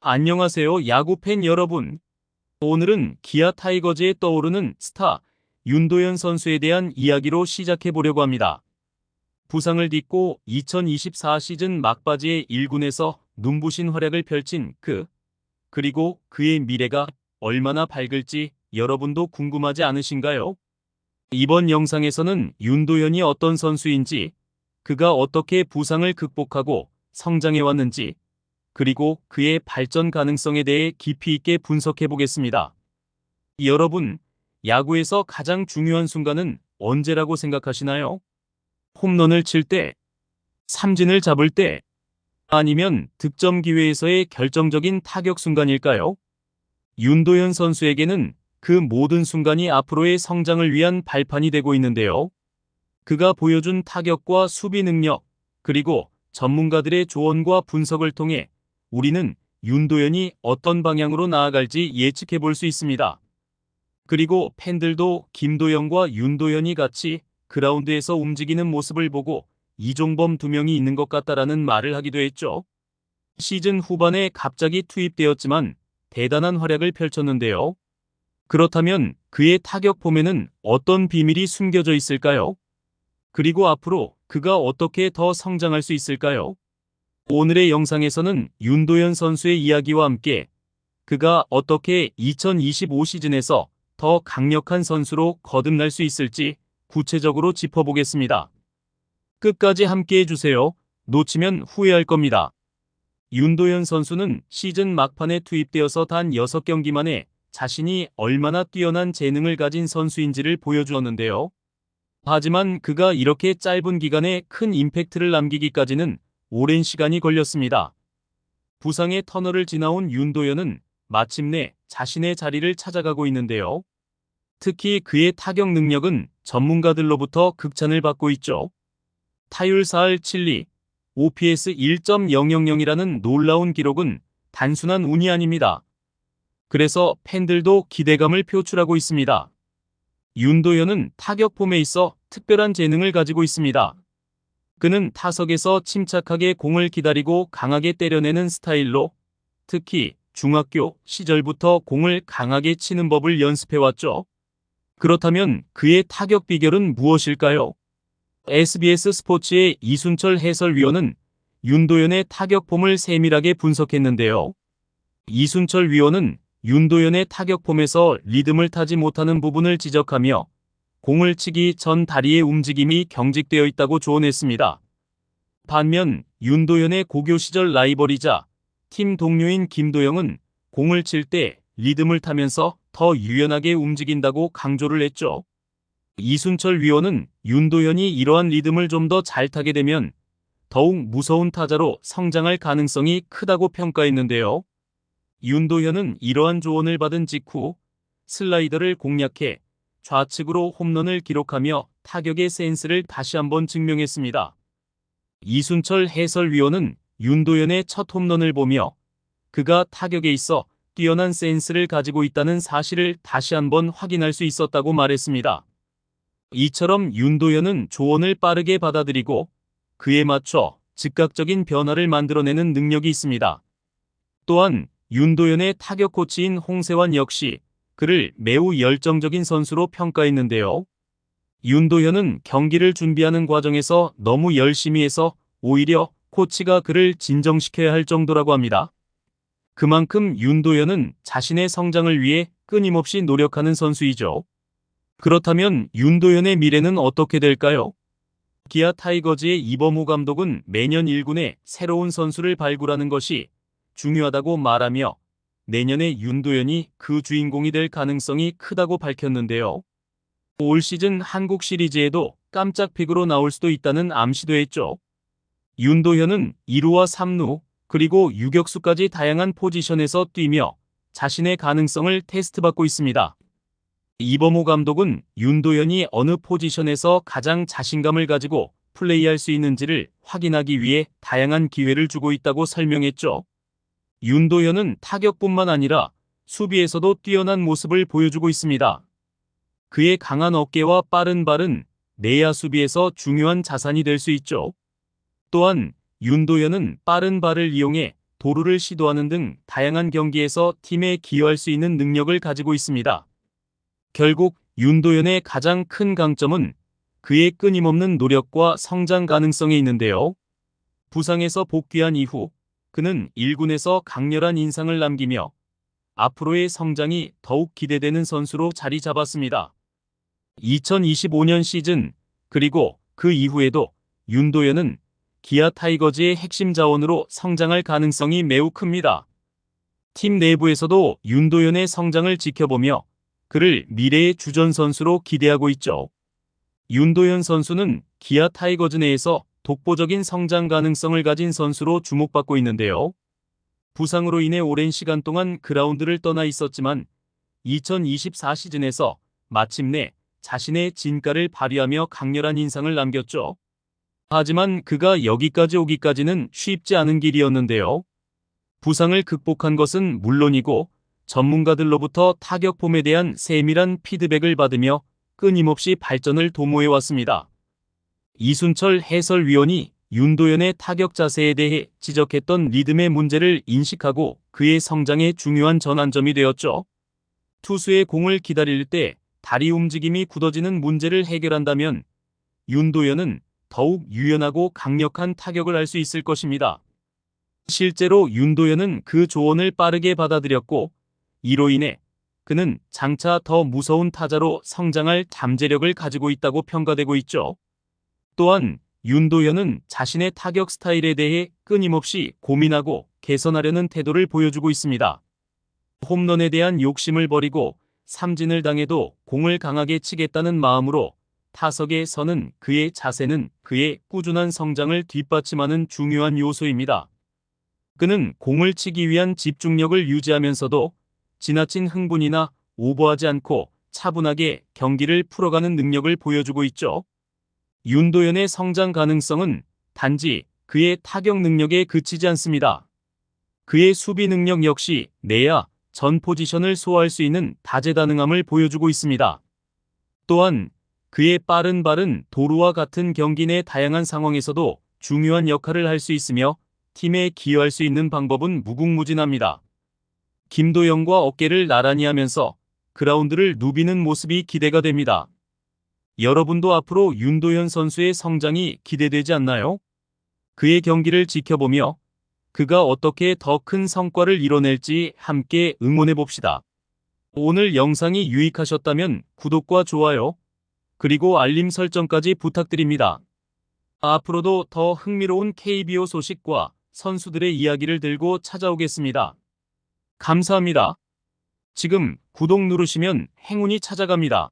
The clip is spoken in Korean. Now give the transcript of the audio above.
안녕하세요 야구팬 여러분. 오늘은 기아 타이거즈에 떠오르는 스타 윤도현 선수에 대한 이야기로 시작해 보려고 합니다. 부상을 딛고 2024 시즌 막바지에 1군에서 눈부신 활약을 펼친 그, 그리고 그의 미래가 얼마나 밝을지 여러분도 궁금하지 않으신가요? 이번 영상에서는 윤도현이 어떤 선수인지, 그가 어떻게 부상을 극복하고 성장해 왔는지, 그리고 그의 발전 가능성에 대해 깊이 있게 분석해 보겠습니다. 여러분, 야구에서 가장 중요한 순간은 언제라고 생각하시나요? 홈런을 칠 때, 삼진을 잡을 때, 아니면 득점 기회에서의 결정적인 타격 순간일까요? 윤도현 선수에게는 그 모든 순간이 앞으로의 성장을 위한 발판이 되고 있는데요. 그가 보여준 타격과 수비 능력, 그리고 전문가들의 조언과 분석을 통해 우리는 윤도현이 어떤 방향으로 나아갈지 예측해 볼 수 있습니다. 그리고 팬들도 김도현과 윤도현이 같이 그라운드에서 움직이는 모습을 보고 이종범 두 명이 있는 것 같다라는 말을 하기도 했죠. 시즌 후반에 갑자기 투입되었지만 대단한 활약을 펼쳤는데요. 그렇다면 그의 타격 폼에는 어떤 비밀이 숨겨져 있을까요? 그리고 앞으로 그가 어떻게 더 성장할 수 있을까요? 오늘의 영상에서는 윤도현 선수의 이야기와 함께 그가 어떻게 2025 시즌에서 더 강력한 선수로 거듭날 수 있을지 구체적으로 짚어보겠습니다. 끝까지 함께 해 주세요. 놓치면 후회할 겁니다. 윤도현 선수는 시즌 막판에 투입되어서 단 6경기 만에 자신이 얼마나 뛰어난 재능을 가진 선수인지를 보여주었는데요. 하지만 그가 이렇게 짧은 기간에 큰 임팩트를 남기기까지는 오랜 시간이 걸렸습니다. 부상의 터널을 지나온 윤도현은 마침내 자신의 자리를 찾아가고 있는데요. 특히 그의 타격 능력은 전문가들로부터 극찬을 받고 있죠. 타율 4할 7리, OPS 1.000이라는 놀라운 기록은 단순한 운이 아닙니다. 그래서 팬들도 기대감을 표출하고 있습니다. 윤도현은 타격 폼에 있어 특별한 재능을 가지고 있습니다. 그는 타석에서 침착하게 공을 기다리고 강하게 때려내는 스타일로 특히 중학교 시절부터 공을 강하게 치는 법을 연습해왔죠. 그렇다면 그의 타격 비결은 무엇일까요? SBS 스포츠의 이순철 해설위원은 윤도현의 타격 폼을 세밀하게 분석했는데요. 이순철 위원은 윤도현의 타격 폼에서 리듬을 타지 못하는 부분을 지적하며 공을 치기 전 다리의 움직임이 경직되어 있다고 조언했습니다. 반면 윤도현의 고교 시절 라이벌이자 팀 동료인 김도영은 공을 칠 때 리듬을 타면서 더 유연하게 움직인다고 강조를 했죠. 이순철 위원은 윤도현이 이러한 리듬을 좀 더 잘 타게 되면 더욱 무서운 타자로 성장할 가능성이 크다고 평가했는데요. 윤도현은 이러한 조언을 받은 직후 슬라이더를 공략해 좌측으로 홈런을 기록하며 타격의 센스를 다시 한번 증명했습니다. 이순철 해설위원은 윤도현의 첫 홈런을 보며 그가 타격에 있어 뛰어난 센스를 가지고 있다는 사실을 다시 한번 확인할 수 있었다고 말했습니다. 이처럼 윤도현은 조언을 빠르게 받아들이고 그에 맞춰 즉각적인 변화를 만들어내는 능력이 있습니다. 또한 윤도현의 타격 코치인 홍세환 역시 그를 매우 열정적인 선수로 평가했는데요. 윤도현은 경기를 준비하는 과정에서 너무 열심히 해서 오히려 코치가 그를 진정시켜야 할 정도라고 합니다. 그만큼 윤도현은 자신의 성장을 위해 끊임없이 노력하는 선수이죠. 그렇다면 윤도현의 미래는 어떻게 될까요? 기아 타이거즈의 이범호 감독은 매년 1군에 새로운 선수를 발굴하는 것이 중요하다고 말하며 내년에 윤도현이 그 주인공이 될 가능성이 크다고 밝혔는데요. 올 시즌 한국 시리즈에도 깜짝 픽으로 나올 수도 있다는 암시도 했죠. 윤도현은 2루와 3루 그리고 유격수까지 다양한 포지션에서 뛰며 자신의 가능성을 테스트받고 있습니다. 이범호 감독은 윤도현이 어느 포지션에서 가장 자신감을 가지고 플레이할 수 있는지를 확인하기 위해 다양한 기회를 주고 있다고 설명했죠. 윤도현은 타격뿐만 아니라 수비에서도 뛰어난 모습을 보여주고 있습니다. 그의 강한 어깨와 빠른 발은 내야 수비에서 중요한 자산이 될 수 있죠. 또한 윤도현은 빠른 발을 이용해 도루를 시도하는 등 다양한 경기에서 팀에 기여할 수 있는 능력을 가지고 있습니다. 결국 윤도현의 가장 큰 강점은 그의 끊임없는 노력과 성장 가능성에 있는데요. 부상에서 복귀한 이후 그는 1군에서 강렬한 인상을 남기며 앞으로의 성장이 더욱 기대되는 선수로 자리 잡았습니다. 2025년 시즌 그리고 그 이후에도 윤도현은 기아 타이거즈의 핵심 자원으로 성장할 가능성이 매우 큽니다. 팀 내부에서도 윤도현의 성장을 지켜보며 그를 미래의 주전 선수로 기대하고 있죠. 윤도현 선수는 기아 타이거즈 내에서 독보적인 성장 가능성을 가진 선수로 주목받고 있는데요. 부상으로 인해 오랜 시간 동안 그라운드를 떠나 있었지만 2024 시즌에서 마침내 자신의 진가를 발휘하며 강렬한 인상을 남겼죠. 하지만 그가 여기까지 오기까지는 쉽지 않은 길이었는데요. 부상을 극복한 것은 물론이고 전문가들로부터 타격폼에 대한 세밀한 피드백을 받으며 끊임없이 발전을 도모해 왔습니다. 이순철 해설위원이 윤도현의 타격 자세에 대해 지적했던 리듬의 문제를 인식하고 그의 성장에 중요한 전환점이 되었죠. 투수의 공을 기다릴 때 다리 움직임이 굳어지는 문제를 해결한다면 윤도현은 더욱 유연하고 강력한 타격을 할 수 있을 것입니다. 실제로 윤도현은 그 조언을 빠르게 받아들였고 이로 인해 그는 장차 더 무서운 타자로 성장할 잠재력을 가지고 있다고 평가되고 있죠. 또한 윤도현은 자신의 타격 스타일에 대해 끊임없이 고민하고 개선하려는 태도를 보여주고 있습니다. 홈런에 대한 욕심을 버리고 삼진을 당해도 공을 강하게 치겠다는 마음으로 타석에 서는 그의 자세는 그의 꾸준한 성장을 뒷받침하는 중요한 요소입니다. 그는 공을 치기 위한 집중력을 유지하면서도 지나친 흥분이나 오버하지 않고 차분하게 경기를 풀어가는 능력을 보여주고 있죠. 윤도현의 성장 가능성은 단지 그의 타격 능력에 그치지 않습니다. 그의 수비 능력 역시 내야 전 포지션을 소화할 수 있는 다재다능함을 보여주고 있습니다. 또한 그의 빠른 발은 도루와 같은 경기 내 다양한 상황에서도 중요한 역할을 할 수 있으며 팀에 기여할 수 있는 방법은 무궁무진합니다. 김도영과 어깨를 나란히 하면서 그라운드를 누비는 모습이 기대가 됩니다. 여러분도 앞으로 윤도현 선수의 성장이 기대되지 않나요? 그의 경기를 지켜보며 그가 어떻게 더 큰 성과를 이뤄낼지 함께 응원해 봅시다. 오늘 영상이 유익하셨다면 구독과 좋아요, 그리고 알림 설정까지 부탁드립니다. 앞으로도 더 흥미로운 KBO 소식과 선수들의 이야기를 들고 찾아오겠습니다. 감사합니다. 지금 구독 누르시면 행운이 찾아갑니다.